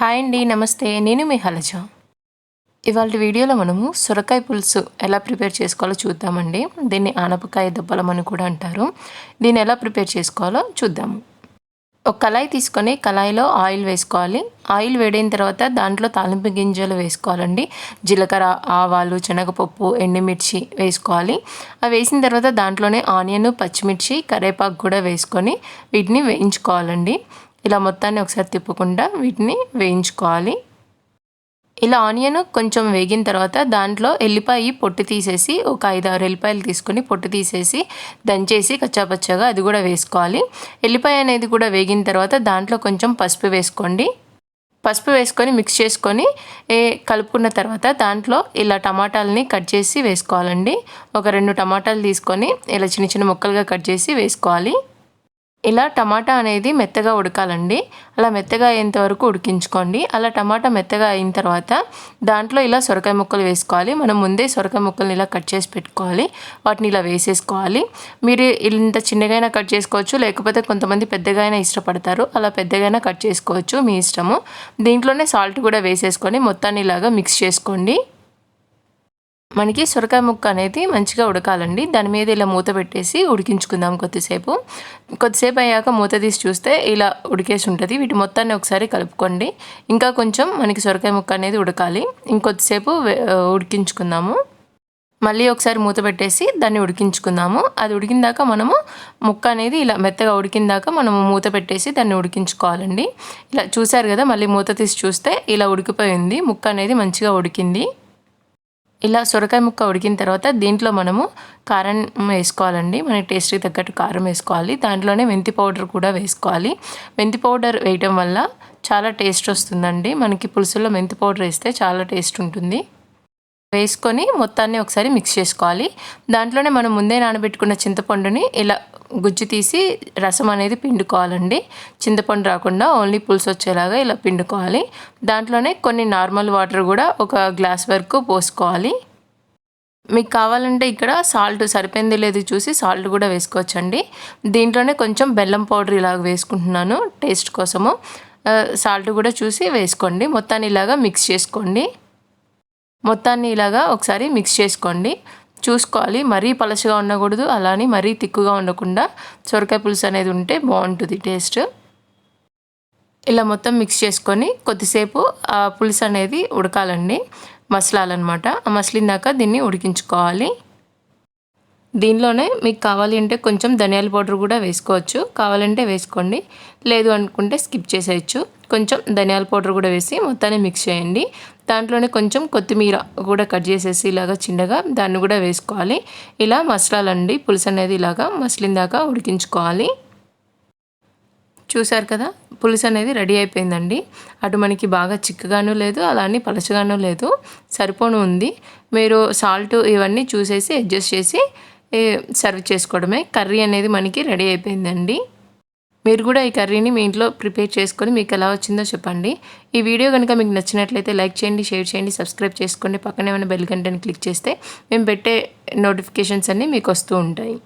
Hi అండి నమస్తే. నేను మీ హలజ. ఇవాళ వీడియోలో మనము సొరకాయ పులుసు ఎలా ప్రిపేర్ చేసుకోవాలో చూద్దామండి. దీన్ని ఆనపకాయ దెబ్బలం అని కూడా అంటారు. దీన్ని ఎలా ప్రిపేర్ చేసుకోవాలో చూద్దాము. ఒక కళాయి తీసుకొని కళాయిలో ఆయిల్ వేసుకోవాలి. ఆయిల్ వేడైన తర్వాత దాంట్లో తాలింపు గింజలు వేసుకోవాలండి. జీలకర్ర ఆవాలు శనగపప్పు ఎండుమిర్చి వేసుకోవాలి. అవి వేసిన తర్వాత దాంట్లోనే ఆనియన్ పచ్చిమిర్చి కరివేపాకు కూడా వేసుకొని వీటిని వేయించుకోవాలండి. ఇలా మొత్తాన్ని ఒకసారి తిప్పకుండా వీటిని వేయించుకోవాలి. ఇలా ఆనియన్ కొంచెం వేగిన తర్వాత దాంట్లో ఎల్లిపాయ పొట్టు తీసేసి ఒక ఐదు ఆరు ఎల్లిపాయలు తీసుకొని పొట్టు తీసేసి దంచేసి కచ్చాపచ్చగా అది కూడా వేసుకోవాలి. ఎల్లిపాయ అనేది కూడా వేగిన తర్వాత దాంట్లో కొంచెం పసుపు వేసుకోండి. పసుపు వేసుకొని మిక్స్ చేసుకొని కలుపుకున్న తర్వాత దాంట్లో ఇలా టమాటాలని కట్ చేసి వేసుకోవాలండి. ఒక రెండు టమాటాలు తీసుకొని ఇలా చిన్న చిన్న ముక్కలుగా కట్ చేసి వేసుకోవాలి. ఇలా టమాటా అనేది మెత్తగా ఉడకాలండి. అలా మెత్తగా అయ్యేంత వరకు ఉడికించుకోండి. అలా టమాటా మెత్తగా అయిన తర్వాత దాంట్లో ఇలా సొరకాయ ముక్కలు వేసుకోవాలి. మనం ముందే సొరకాయ ముక్కల్ని ఇలా కట్ చేసి పెట్టుకోవాలి. వాటిని ఇలా వేసేసుకోవాలి. మీరు ఇంత చిన్నగైనా కట్ చేసుకోవచ్చు. లేకపోతే కొంతమంది పెద్దగా అయినా ఇష్టపడతారు. అలా పెద్దగైనా కట్ చేసుకోవచ్చు మీ ఇష్టము. దీంట్లోనే సాల్ట్ కూడా వేసేసుకొని మొత్తాన్ని ఇలాగా మిక్స్ చేసుకోండి. మనకి సొరకాయ ముక్క అనేది మంచిగా ఉడకాలండి. దాని మీద ఇలా మూత పెట్టేసి ఉడికించుకుందాం కొద్దిసేపు. కొద్దిసేపు అయ్యాక మూత తీసి చూస్తే ఇలా ఉడికేసి ఉంటుంది. వీటి మొత్తాన్ని ఒకసారి కలుపుకోండి. ఇంకా కొంచెం మనకి సొరకాయ ముక్క అనేది ఉడకాలి. ఇంకొద్దిసేపు ఉడికించుకుందాము. మళ్ళీ ఒకసారి మూత పెట్టేసి దాన్ని ఉడికించుకుందాము. అది ఉడికిందాక మనము ముక్క అనేది ఇలా మెత్తగా ఉడికిందాక మనము మూత పెట్టేసి దాన్ని ఉడికించుకోవాలండి. ఇలా చూసారు కదా మళ్ళీ మూత తీసి చూస్తే ఇలా ఉడికిపోయింది. ముక్క అనేది మంచిగా ఉడికింది. ఇలా సొరకాయ ముక్క ఉడికిన తర్వాత దీంట్లో మనము కారం వేసుకోవాలండి. మనకి టేస్ట్కి తగ్గట్టు కారం వేసుకోవాలి. దాంట్లోనే మెంతి పౌడర్ కూడా వేసుకోవాలి. మెంతి పౌడర్ వేయటం వల్ల చాలా టేస్ట్ వస్తుందండి. మనకి పులుసులో మెంతి పౌడర్ వేస్తే చాలా టేస్ట్ ఉంటుంది. వేసుకొని మొత్తాన్ని ఒకసారి మిక్స్ చేసుకోవాలి. దాంట్లోనే మనం ముందే నానబెట్టుకున్న చింతపండుని ఇలా గుజ్జు తీసి రసం అనేది పిండుకోవాలండి. చింతపండు రాకుండా ఓన్లీ పులుసు వచ్చేలాగా ఇలా పిండుకోవాలి. దాంట్లోనే కొన్ని నార్మల్ వాటర్ కూడా ఒక గ్లాస్ వరకు పోసుకోవాలి. మీకు కావాలంటే ఇక్కడ సాల్ట్ సరిపోయింది లేదు చూసి సాల్ట్ కూడా వేసుకోవచ్చండి. దీంట్లోనే కొంచెం బెల్లం పౌడర్ ఇలాగ వేసుకుంటున్నాను టేస్ట్ కోసము. సాల్ట్ కూడా చూసి వేసుకోండి. మొత్తాన్ని ఇలాగా మిక్స్ చేసుకోండి. మొత్తాన్ని ఇలాగా ఒకసారి మిక్స్ చేసుకోండి. చూసుకోవాలి. మరీ పలచగా ఉండకూడదు. అలానే మరీ తిక్కుగా ఉండకుండా సొరకాయ పులుసు అనేది ఉంటే బాగుంటుంది టేస్ట్. ఇలా మొత్తం మిక్స్ చేసుకొని కొద్దిసేపు ఆ పులుసు అనేది ఉడకాలండి. మసలాలన్నమాట. మసలిందాక దీన్ని ఉడికించుకోవాలి. దీనిలోనే మీకు కావాలి అంటే కొంచెం ధనియాల పౌడర్ కూడా వేసుకోవచ్చు. కావాలంటే వేసుకోండి. లేదు అనుకుంటే స్కిప్ చేసేయచ్చు. కొంచెం ధనియాల పౌడర్ కూడా వేసి మొత్తాన్ని మిక్స్ చేయండి. దాంట్లోనే కొంచెం కొత్తిమీర కూడా కట్ చేసేసి ఇలాగా చిన్నగా దాన్ని కూడా వేసుకోవాలి. ఇలా మసలాలండి. పులుసు అనేది ఇలాగా మసలిందాకా ఉడికించుకోవాలి. చూసారు కదా? పులుసు అనేది రెడీ అయిపోయిందండి. అటు మనకి బాగా చిక్కగాను లేదు అలానే పలచగాను లేదు. సరిపోను ఉంది. మీరు సాల్ట్ ఇవన్నీ చూసేసి అడ్జస్ట్ చేసి సర్వ్ చేసుకోవడమే. కర్రీ అనేది మనకి రెడీ అయిపోయిందండి. మీరు కూడా ఈ కర్రీని మీ ఇంట్లో ప్రిపేర్ చేసుకొని మీకు ఎలా వచ్చిందో చెప్పండి. ఈ వీడియో కనుక మీకు నచ్చినట్లయితే లైక్ చేయండి షేర్ చేయండి సబ్స్క్రైబ్ చేసుకోండి. పక్కనే ఉన్న బెల్ గంటని క్లిక్ చేస్తే మేము పెట్టే నోటిఫికేషన్స్ అన్నీ మీకు వస్తూ ఉంటాయి.